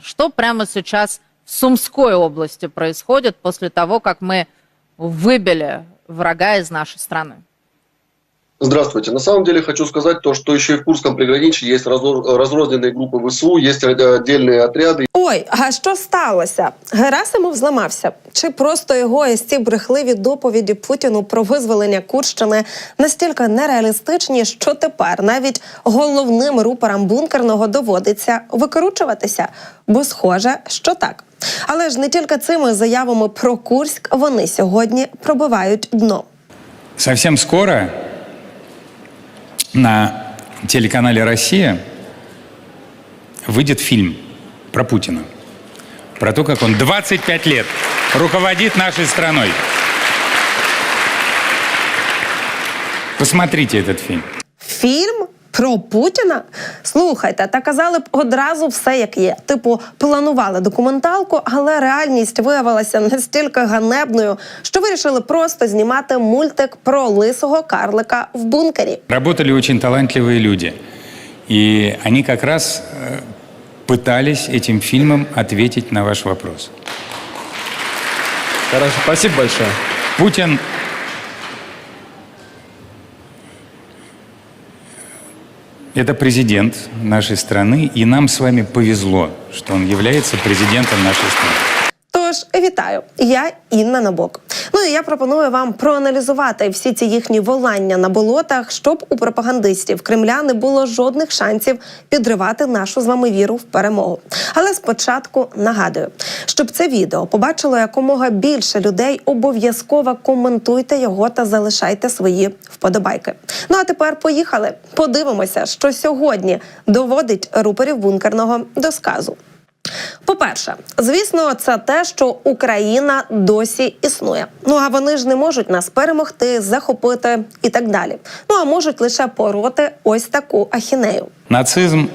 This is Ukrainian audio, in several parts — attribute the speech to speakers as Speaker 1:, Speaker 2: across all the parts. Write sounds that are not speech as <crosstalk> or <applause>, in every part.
Speaker 1: Что прямо сейчас в Сумской области происходит после того, как мы выбили врага из нашей страны?
Speaker 2: Здравствуйте. На самом деле хочу сказать то, что еще и в Курском приграничье есть разо- разрозненные группы ВСУ, есть отдельные отряды.
Speaker 3: Ой, а що сталося? Герасимов зламався? Чи просто його ось ці брехливі доповіді Путіну про визволення Курщини настільки нереалістичні, що тепер навіть головним рупорам бункерного доводиться викручуватися? Бо схоже, що так. Але ж не тільки цими заявами про Курськ вони сьогодні пробивають дно.
Speaker 4: Совсем скоро на телеканале «Россия» выйдет фильм про Путина. Про то, как он 25 лет руководит нашей страной. Посмотрите этот фильм.
Speaker 3: Фільм про Путіна? Слухайте, та казали б одразу все як є. Типу, планували документалку, але реальність виявилася настільки ганебною, що вирішили просто знімати мультик про лисого карлика в бункері.
Speaker 4: Работали очень талантливые люди. И они как раз э, пытались этим фильмом ответить на ваш вопрос.
Speaker 5: Хорошо, спасибо большое.
Speaker 4: Путин это президент нашей страны, и нам с вами повезло, что он является президентом нашей страны.
Speaker 3: Тож вітаю, я Інна Набок. Ну і я пропоную вам проаналізувати всі ці їхні волання на болотах, щоб у пропагандистів Кремля не було жодних шансів підривати нашу з вами віру в перемогу. Але спочатку нагадую, щоб це відео побачило якомога більше людей, обов'язково коментуйте його та залишайте свої вподобайки. Ну а тепер поїхали. Подивимося, що сьогодні доводить рупорів бункерного до сказу. По-перше, звісно, це те, що Україна досі існує. Ну а вони ж не можуть нас перемогти, захопити і так далі. Ну а можуть лише порвати ось таку ахінею.
Speaker 4: Нацизм,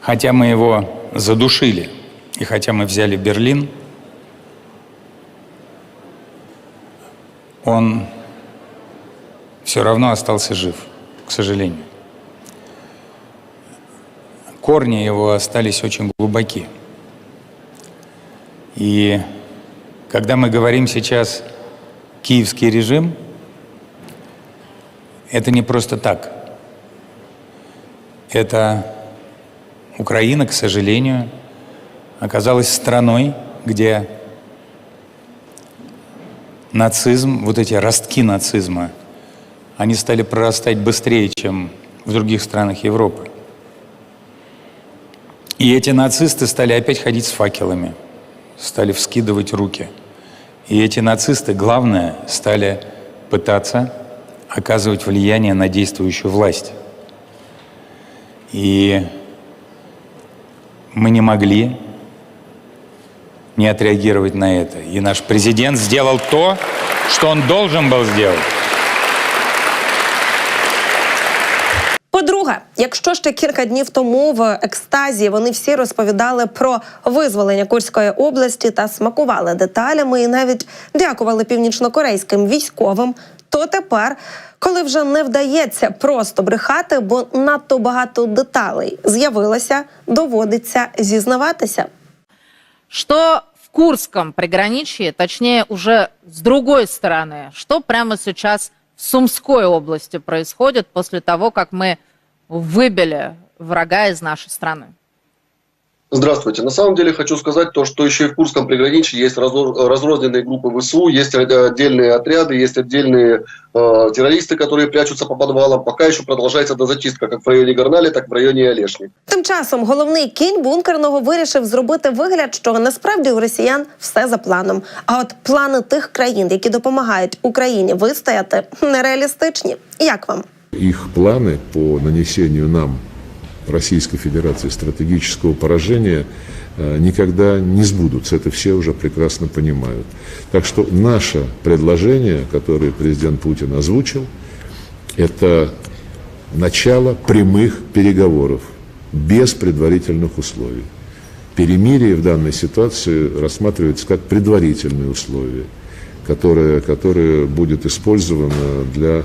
Speaker 4: хотя мы его задушили, и хотя мы взяли Берлин, он все равно остался жив, к сожалению. Корни его остались очень глубоки. И когда мы говорим сейчас «киевский режим», это не просто так. Это Украина, к сожалению, оказалась страной, где нацизм, вот эти ростки нацизма, они стали прорастать быстрее, чем в других странах Европы. И эти нацисты стали опять ходить с факелами, стали вскидывать руки. И эти нацисты, главное, стали пытаться оказывать влияние на действующую власть. И мы не могли не отреагировать на это. И наш президент сделал то, что он должен был сделать.
Speaker 3: По-друге, якщо ще кілька днів тому в екстазі вони всі розповідали про визволення Курської області та смакували деталями і навіть дякували північнокорейським військовим, то тепер, коли вже не вдається просто брехати, бо надто багато деталей з'явилося, доводиться зізнаватися.
Speaker 1: Что в Курском приграничье, точнее уже с другой стороны, что прямо сейчас в Сумской области происходит после того, как мы выбили врага из нашей страны?
Speaker 2: Здравствуйте. На самом деле хочу сказать то, что еще и в Курском приграничье есть разо- разрозненные группы ВСУ, есть отдельные отряды, есть отдельные э, террористы, которые прячутся по подвалам. Пока еще продолжается дозачистка как в районе Горнали, так и в районе Олешни.
Speaker 3: Тим часом головний кінь бункерного вирішив зробити вигляд, що насправді у росіян все за планом. А от плани тих країн, які допомагають Україні вистояти, нереалістичні. Як вам?
Speaker 6: Их планы по нанесению нам, Российской Федерации, стратегического поражения э, никогда не сбудутся. Это все уже прекрасно понимают. Так что наше предложение, которое президент Путин озвучил, это начало прямых переговоров без предварительных условий. Перемирие в данной ситуации рассматривается как предварительные условия, которое, которое будет использовано для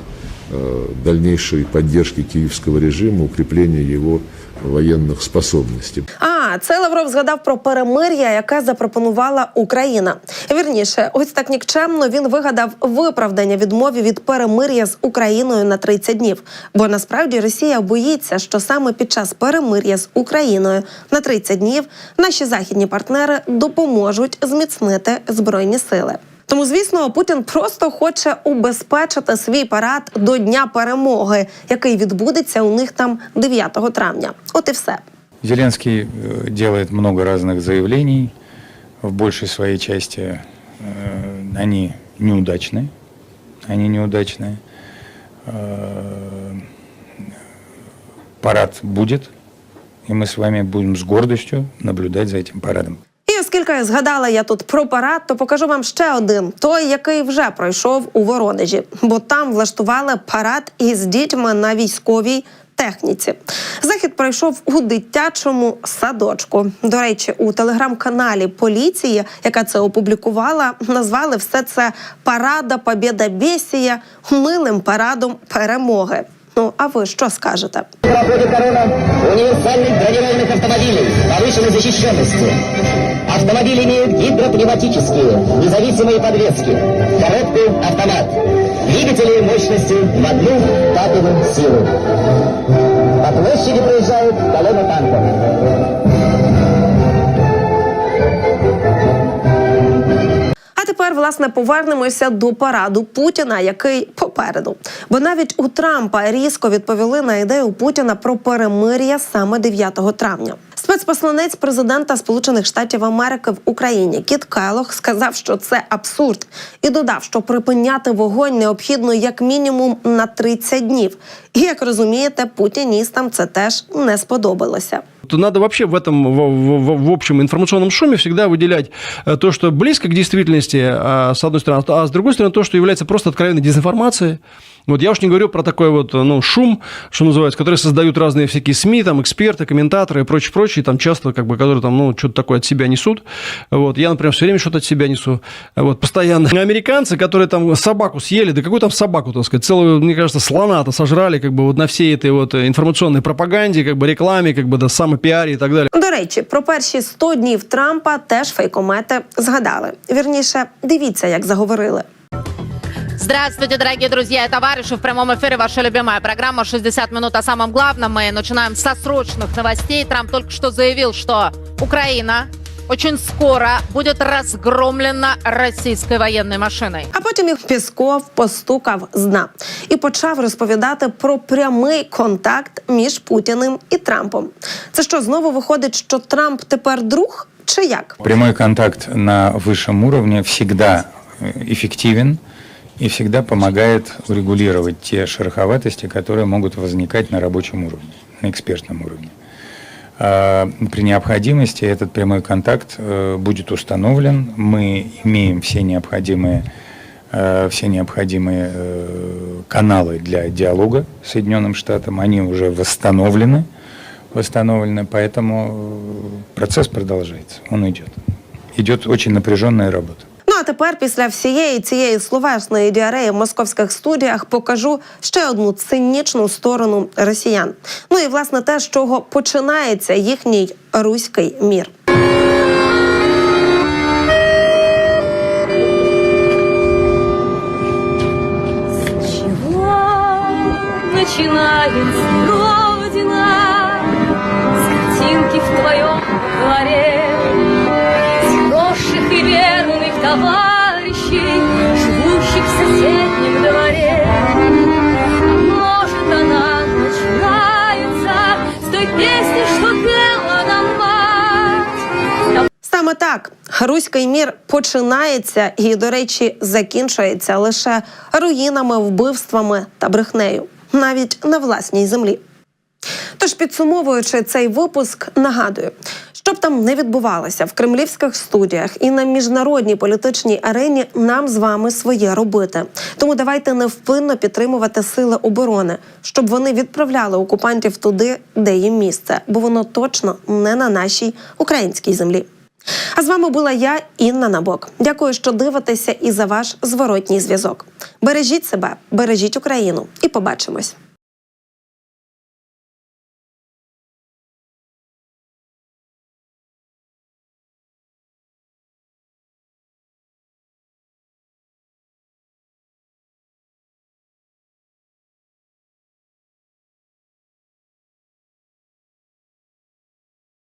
Speaker 6: дальнейшей поддержки киевского режима, укрепления его военных способностей.
Speaker 3: А це Лавров згадав про перемир'я, яке запропонувала Україна. Вірніше, ось так нікчемно він вигадав виправдання відмові від перемир'я з Україною на 30 днів. Бо насправді Росія боїться, що саме під час перемир'я з Україною на 30 днів наші західні партнери допоможуть зміцнити збройні сили. Тому, звісно, Путін просто хоче убезпечити свій парад до Дня перемоги, який відбудеться у них там 9 травня. От і все.
Speaker 4: Зеленский э, делает много разных заявлений. В большей своей части э, они неудачные. Они неудачные. Э, Парад будет, и мы с вами будем с гордостью наблюдать за этим парадом.
Speaker 3: І оскільки згадала я тут про парад, то покажу вам ще один той, який вже пройшов у Воронежі, бо там влаштували парад із дітьми на військовій техніці. Захід пройшов у дитячому садочку. До речі, у телеграм-каналі поліції, яка це опублікувала, назвали все це Парада Побєда Бєсія милим парадом перемоги. Ну а ви що скажете?
Speaker 5: проходит корона универсальных бронированных автомобилей повышенной защищенности. Автомобили имеют гидропневматические, независимые подвески, коробку автомат, двигатели мощностью в одну патовую силу. По площади проезжает колонна танков.
Speaker 3: А тепер, власне, повернемося до параду Путіна, який попереду. Бо навіть у Трампа різко відповіли на ідею Путіна про перемир'я саме 9 травня. Спецпосланець президента Сполучених Штатів Америки в Україні Кіт Келох сказав, що це абсурд, і додав, що припиняти вогонь необхідно як мінімум на 30 днів. І як розумієте, путіністам це теж не сподобалося.
Speaker 7: то надо вообще в этом, в, в- в общем информационном шуме всегда выделять э, то, что близко к действительности, а, с одной стороны, а с другой стороны, то, что является просто откровенной дезинформацией. Вот я уж не говорю про такой вот, ну, шум, что называется, который создают разные всякие СМИ, там, эксперты, комментаторы и прочее, прочее, там часто, как бы, которые там, ну, что-то такое от себя несут. Вот, я, например, все время что-то от себя несу, вот, постоянно. Американцы, <laughs> которые там собаку съели, да какую там собаку, так сказать, целую, мне кажется, слона-то сожрали, как бы, вот на всей этой вот информационной пропаганде, как бы, рекламе, как бы, да, самопиаре и так далее.
Speaker 3: До речі, про перші 100 днів Трампа теж фейкомети згадали. Вірніше, дивіться, як заговорили.
Speaker 1: Здравствуйте, дорогие друзья и товарищи. В прямом эфире ваша любимая программа «60 минут о самом главном». Мы начинаем со срочных новостей. Трамп только что заявил, что Украина очень скоро будет разгромлена российской военной машиной.
Speaker 3: А потім їх Пісков постукав з дна і почав розповідати про прямий контакт між Путіним і Трампом. Це що знову виходить, що Трамп тепер друг? Чи як?
Speaker 4: Прямой контакт на высшем уровне всегда э, эффективен и всегда помогает урегулировать те шероховатости, которые могут возникать на рабочем уровне, на экспертном уровне. А, При необходимости этот прямой контакт э, будет установлен. Мы имеем все необходимые, э, все необходимые э, каналы для диалога с Соединенным Штатом. Они уже восстановлены, восстановлены, поэтому процесс продолжается, он идет. Идет очень напряженная работа.
Speaker 3: Ну а тепер, після всієї цієї словесної діареї в московських студіях, покажу ще одну цинічну сторону росіян. Ну і власне те, з чого починається їхній руський мір.
Speaker 8: чего
Speaker 3: так руський мір починається і, до речі, закінчується лише руїнами, вбивствами та брехнею, навіть на власній землі. Тож, підсумовуючи цей випуск, нагадую, щоб там не відбувалося в кремлівських студіях і на міжнародній політичній арені, нам з вами своє робити. Тому давайте невпинно підтримувати сили оборони, щоб вони відправляли окупантів туди, де їм місце, бо воно точно не на нашій українській землі. А з вами була я, Інна Набок. Дякую, що дивитеся і за ваш зворотній зв'язок. Бережіть себе, бережіть Україну і побачимось.